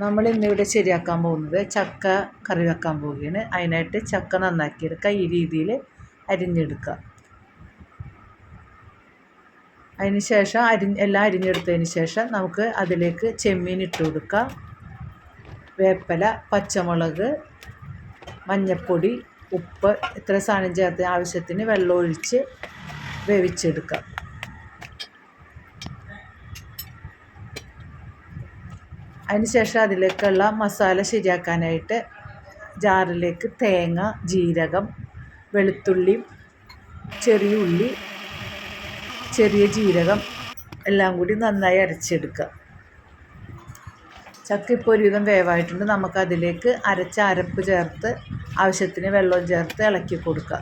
നമ്മൾ ഇന്നിവിടെ ശരിയാക്കാൻ പോകുന്നത് ചക്ക കറി വെക്കാൻ പോവുകയാണ്. അതിനായിട്ട് ചക്ക നന്നാക്കിയെടുക്കുക. ഈ രീതിയിൽ അരിഞ്ഞെടുക്കുക. അതിന് ശേഷം അരി എല്ലാം അരിഞ്ഞെടുത്തതിന് ശേഷം നമുക്ക് അതിലേക്ക് ചെമ്മീൻ ഇട്ട് കൊടുക്കുക. വേപ്പില പച്ചമുളക് മഞ്ഞൾപ്പൊടി ഉപ്പ് ഇത്ര സാധനം ചേർത്ത് ആവശ്യത്തിന് വെള്ളം ഒഴിച്ച് വേവിച്ചെടുക്കുക. അതിന് ശേഷം അതിലേക്കുള്ള മസാല ശരിയാക്കാനായിട്ട് ജാറിലേക്ക് തേങ്ങ ജീരകം വെളുത്തുള്ളി ചെറിയ ഉള്ളി ചെറിയ ജീരകം എല്ലാം കൂടി നന്നായി അരച്ചെടുക്കുക. ചക്ക ഇപ്പോൾ ഒരുവിധം വേവായിട്ടുണ്ട്. നമുക്കതിലേക്ക് അരച്ച അരപ്പ് ചേർത്ത് ആവശ്യത്തിന് വെള്ളം ചേർത്ത് ഇളക്കി കൊടുക്കുക.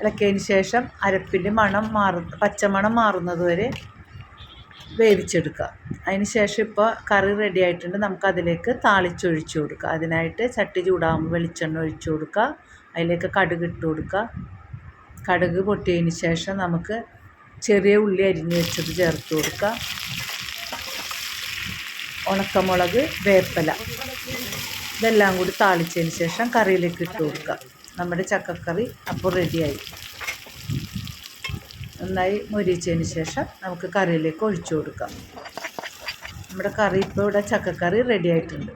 ഇളക്കിയതിന് ശേഷം അരപ്പിന്റെ മണം മാറു പച്ചമണം മാറുന്നത് വരെ വേവിച്ചെടുക്കുക. അതിന് ശേഷം ഇപ്പോൾ കറി റെഡി ആയിട്ടുണ്ട്. നമുക്ക് അതിലേക്ക് താളിച്ചൊഴിച്ച് കൊടുക്കുക അതിനായിട്ട് ചട്ടി ചൂടാകുമ്പോൾ വെളിച്ചെണ്ണ ഒഴിച്ച് കൊടുക്കുക. അതിലേക്ക് കടുക് ഇട്ട് കൊടുക്കുക. കടുക് പൊട്ടിയതിന് ശേഷം നമുക്ക് ചെറിയ ഉള്ളി അരിഞ്ഞ് വെച്ചത് ചേർത്ത് കൊടുക്കുക. ഉണക്കമുളക് വേപ്പല ഇതെല്ലാം കൂടി താളിച്ചതിന് ശേഷം കറിയിലേക്ക് ഇട്ട് കൊടുക്കുക. നമ്മുടെ ചക്കക്കറി അപ്പോൾ റെഡിയായി നന്നായി മൊരിച്ചതിന് ശേഷം നമുക്ക് കറിയിലേക്ക് ഒഴിച്ചു കൊടുക്കാം. നമ്മുടെ കറി ഇപ്പോൾ ഇവിടെ ചക്കക്കറി റെഡി ആയിട്ടുണ്ട്.